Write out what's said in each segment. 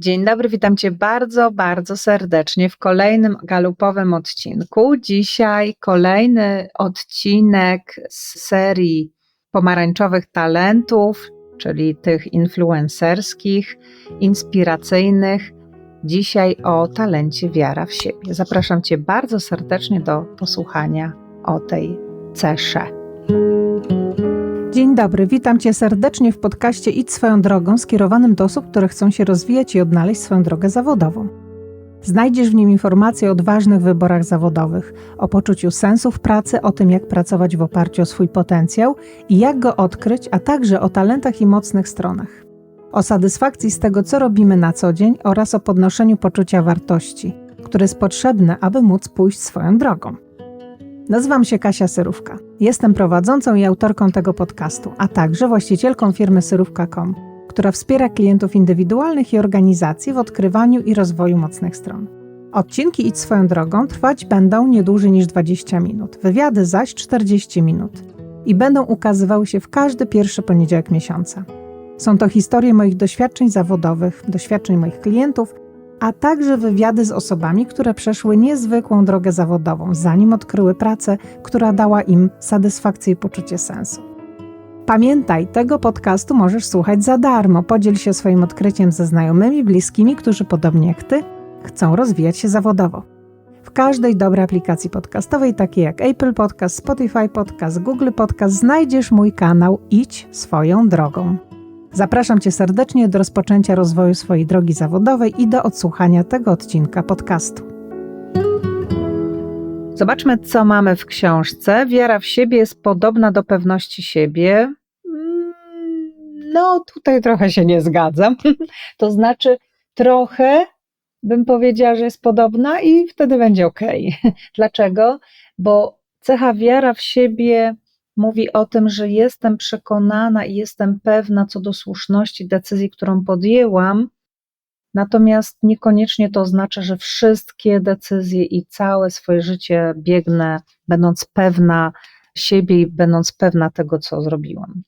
Dzień dobry, witam Cię bardzo, bardzo serdecznie w kolejnym galupowym odcinku. Dzisiaj kolejny odcinek z serii pomarańczowych talentów, czyli tych influencerskich, inspiracyjnych. Dzisiaj o talencie wiara w siebie. Zapraszam Cię bardzo serdecznie do posłuchania o tej cesze. Dzień dobry, witam Cię serdecznie w podcaście Idź swoją drogą skierowanym do osób, które chcą się rozwijać i odnaleźć swoją drogę zawodową. Znajdziesz w nim informacje o odważnych wyborach zawodowych, o poczuciu sensu w pracy, o tym, jak pracować w oparciu o swój potencjał i jak go odkryć, a także o talentach i mocnych stronach. O satysfakcji z tego, co robimy na co dzień oraz o podnoszeniu poczucia wartości, które jest potrzebne, aby móc pójść swoją drogą. Nazywam się Kasia Syrówka. Jestem prowadzącą i autorką tego podcastu, a także właścicielką firmy Syrówka.com, która wspiera klientów indywidualnych i organizacji w odkrywaniu i rozwoju mocnych stron. Odcinki Idź swoją drogą trwać będą nie dłużej niż 20 minut, wywiady zaś 40 minut i będą ukazywały się w każdy pierwszy poniedziałek miesiąca. Są to historie moich doświadczeń zawodowych, doświadczeń moich klientów – a także wywiady z osobami, które przeszły niezwykłą drogę zawodową, zanim odkryły pracę, która dała im satysfakcję i poczucie sensu. Pamiętaj, tego podcastu możesz słuchać za darmo. Podziel się swoim odkryciem ze znajomymi, bliskimi, którzy podobnie jak ty chcą rozwijać się zawodowo. W każdej dobrej aplikacji podcastowej, takiej jak Apple Podcast, Spotify Podcast, Google Podcast, znajdziesz mój kanał Idź swoją drogą. Zapraszam Cię serdecznie do rozpoczęcia rozwoju swojej drogi zawodowej i do odsłuchania tego odcinka podcastu. Zobaczmy, co mamy w książce. Wiara w siebie jest podobna do pewności siebie. Mm, no, tutaj trochę się nie zgadzam. To znaczy, trochę bym powiedziała, że jest podobna i wtedy będzie ok. Dlaczego? Bo cecha wiara w siebie mówi o tym, że jestem przekonana i jestem pewna co do słuszności decyzji, którą podjęłam, natomiast niekoniecznie to oznacza, że wszystkie decyzje i całe swoje życie biegnę, będąc pewna siebie i będąc pewna tego, co zrobiłam.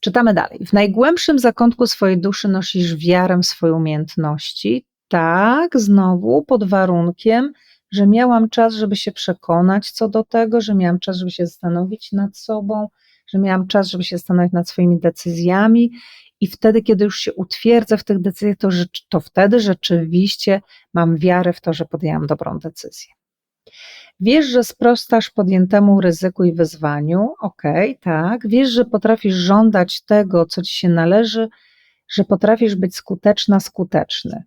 Czytamy dalej. W najgłębszym zakątku swojej duszy nosisz wiarę w swoje umiejętności. Tak, znowu pod warunkiem, że miałam czas, żeby się przekonać co do tego, że miałam czas, żeby się zastanowić nad sobą, że miałam czas, żeby się zastanowić nad swoimi decyzjami. I wtedy, kiedy już się utwierdzę w tych decyzjach, to, to wtedy rzeczywiście mam wiarę w to, że podjęłam dobrą decyzję. Wiesz, że sprostasz podjętemu ryzyku i wyzwaniu, okej, okay, tak. Wiesz, że potrafisz żądać tego, co ci się należy, że potrafisz być skuteczna, skuteczny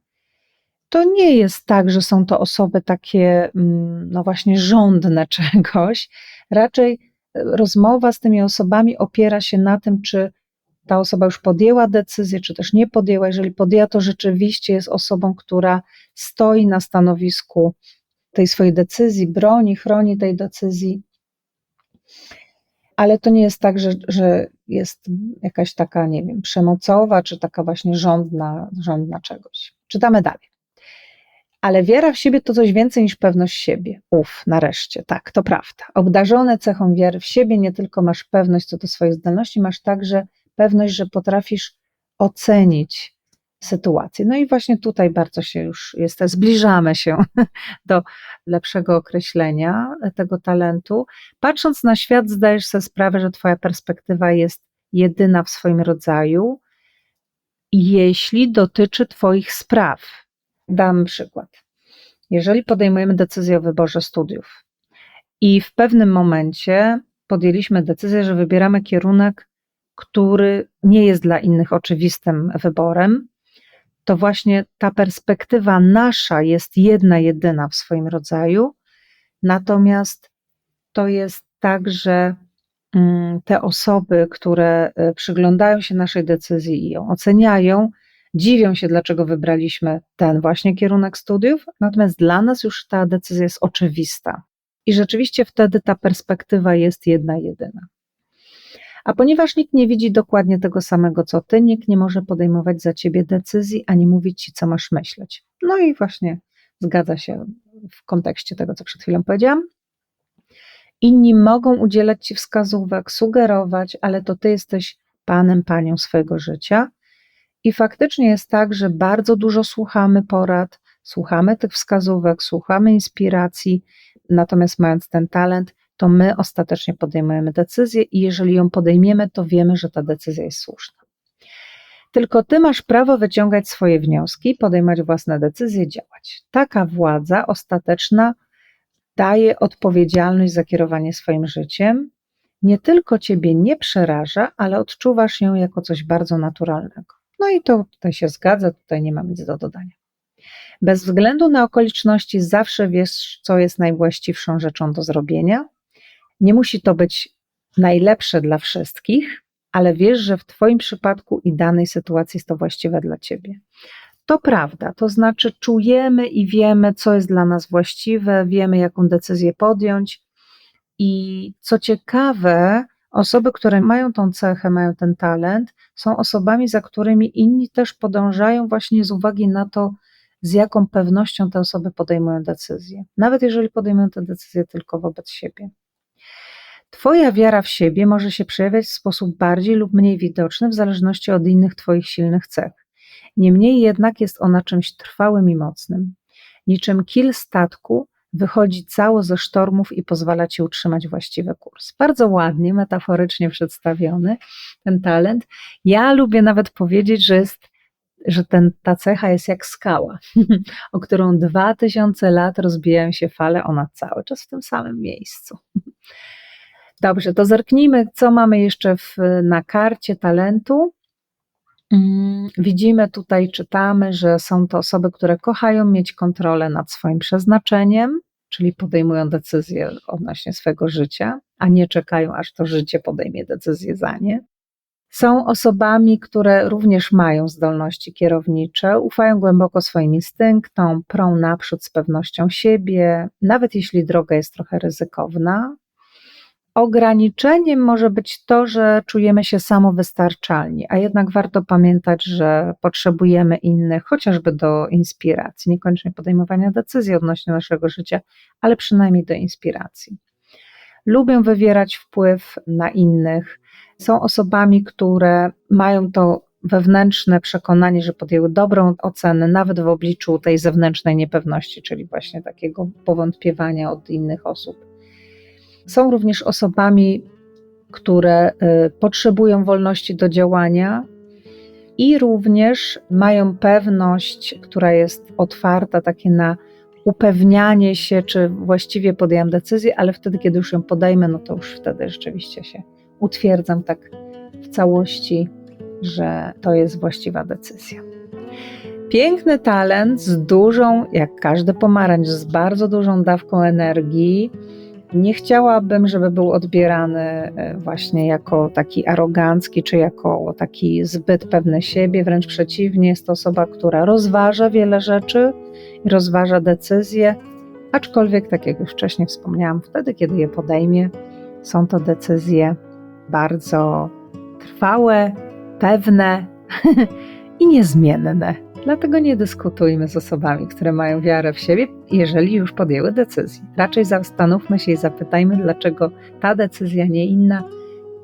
to nie jest tak, że są to osoby takie, mm, no właśnie, żądne czegoś. Raczej e, rozmowa z tymi osobami opiera się na tym, czy ta osoba już podjęła decyzję, czy też nie podjęła. Jeżeli podjęła, to rzeczywiście jest osobą, która stoi na stanowisku tej swojej decyzji, broni, chroni tej decyzji. Ale to nie jest tak, że, że jest jakaś taka, nie wiem, przemocowa, czy taka właśnie żądna, żądna czegoś. Czytamy dalej. Ale wiara w siebie to coś więcej niż pewność siebie. Uf, nareszcie, tak, to prawda. Obdarzone cechą wiary w siebie nie tylko masz pewność co do swoich zdolności, masz także pewność, że potrafisz ocenić sytuację. No i właśnie tutaj bardzo się już jest, zbliżamy się do lepszego określenia tego talentu. Patrząc na świat, zdajesz sobie sprawę, że Twoja perspektywa jest jedyna w swoim rodzaju, jeśli dotyczy Twoich spraw Dam przykład. Jeżeli podejmujemy decyzję o wyborze studiów i w pewnym momencie podjęliśmy decyzję, że wybieramy kierunek, który nie jest dla innych oczywistym wyborem, to właśnie ta perspektywa nasza jest jedna, jedyna w swoim rodzaju, natomiast to jest tak, że mm, te osoby, które y, przyglądają się naszej decyzji i ją oceniają, dziwią się, dlaczego wybraliśmy ten właśnie kierunek studiów, natomiast dla nas już ta decyzja jest oczywista. I rzeczywiście wtedy ta perspektywa jest jedna, jedyna. A ponieważ nikt nie widzi dokładnie tego samego co ty, nikt nie może podejmować za ciebie decyzji ani mówić ci, co masz myśleć. No i właśnie zgadza się w kontekście tego, co przed chwilą powiedziałam. Inni mogą udzielać ci wskazówek, sugerować, ale to ty jesteś panem, panią swojego życia I faktycznie jest tak, że bardzo dużo słuchamy porad, słuchamy tych wskazówek, słuchamy inspiracji, natomiast mając ten talent, to my ostatecznie podejmujemy decyzję i jeżeli ją podejmiemy, to wiemy, że ta decyzja jest słuszna. Tylko ty masz prawo wyciągać swoje wnioski, podejmować własne decyzje, działać. Taka władza ostateczna daje odpowiedzialność za kierowanie swoim życiem. Nie tylko ciebie nie przeraża, ale odczuwasz ją jako coś bardzo naturalnego. No i to tutaj się zgadza, tutaj nie mam nic do dodania. Bez względu na okoliczności, zawsze wiesz, co jest najwłaściwszą rzeczą do zrobienia. Nie musi to być najlepsze dla wszystkich, ale wiesz, że w Twoim przypadku i danej sytuacji jest to właściwe dla Ciebie. To prawda, to znaczy czujemy i wiemy, co jest dla nas właściwe, wiemy, jaką decyzję podjąć. I co ciekawe, osoby, które mają tą cechę, mają ten talent, są osobami, za którymi inni też podążają, właśnie z uwagi na to, z jaką pewnością te osoby podejmują decyzje. Nawet jeżeli podejmują te decyzje tylko wobec siebie. Twoja wiara w siebie może się przejawiać w sposób bardziej lub mniej widoczny w zależności od innych Twoich silnych cech. Niemniej jednak jest ona czymś trwałym i mocnym. Niczym kil statku wychodzi cało ze sztormów i pozwala Ci utrzymać właściwy kurs. Bardzo ładnie, metaforycznie przedstawiony ten talent. Ja lubię nawet powiedzieć, że jest że ten, ta cecha jest jak skała, o którą dwa tysiące lat rozbijają się fale, ona cały czas w tym samym miejscu. Dobrze, to zerknijmy, co mamy jeszcze w, na karcie talentu. Mm, Widzimy tutaj, czytamy, że są to osoby, które kochają mieć kontrolę nad swoim przeznaczeniem, czyli podejmują decyzje odnośnie swojego życia, a nie czekają, aż to życie podejmie decyzję za nie. Są osobami, które również mają zdolności kierownicze, ufają głęboko swoim instynktom, prą naprzód z pewnością siebie, nawet jeśli droga jest trochę ryzykowna. Ograniczeniem może być to, że czujemy się samowystarczalni, a jednak warto pamiętać, że potrzebujemy innych, chociażby do inspiracji, niekoniecznie podejmowania decyzji odnośnie naszego życia, ale przynajmniej do inspiracji. Lubią wywierać wpływ na innych, są osobami, które mają to wewnętrzne przekonanie, że podjęły dobrą ocenę, nawet w obliczu tej zewnętrznej niepewności, czyli właśnie takiego powątpiewania od innych osób. Są również osobami, które y, potrzebują wolności do działania i również mają pewność, która jest otwarta takie na upewnianie się, czy właściwie podjęłam decyzję, ale wtedy, kiedy już ją podejmę, no to już wtedy rzeczywiście się utwierdzam tak w całości, że to jest właściwa decyzja. Piękny talent z dużą, jak każdy pomarańcz, z bardzo dużą dawką energii. Nie chciałabym, żeby był odbierany e, właśnie jako taki arogancki, czy jako taki zbyt pewny siebie. Wręcz przeciwnie, jest to osoba, która rozważa wiele rzeczy i rozważa decyzje, aczkolwiek, tak jak już wcześniej wspomniałam, wtedy, kiedy je podejmie, są to decyzje bardzo trwałe, pewne i niezmienne. Dlatego nie dyskutujmy z osobami, które mają wiarę w siebie, jeżeli już podjęły decyzję. Raczej zastanówmy się i zapytajmy, dlaczego ta decyzja, nie inna,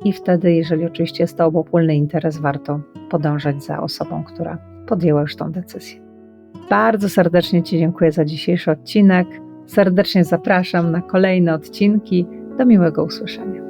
i wtedy, jeżeli oczywiście jest to obopólny interes, warto podążać za osobą, która podjęła już tą decyzję. Bardzo serdecznie Ci dziękuję za dzisiejszy odcinek. Serdecznie zapraszam na kolejne odcinki. Do miłego usłyszenia.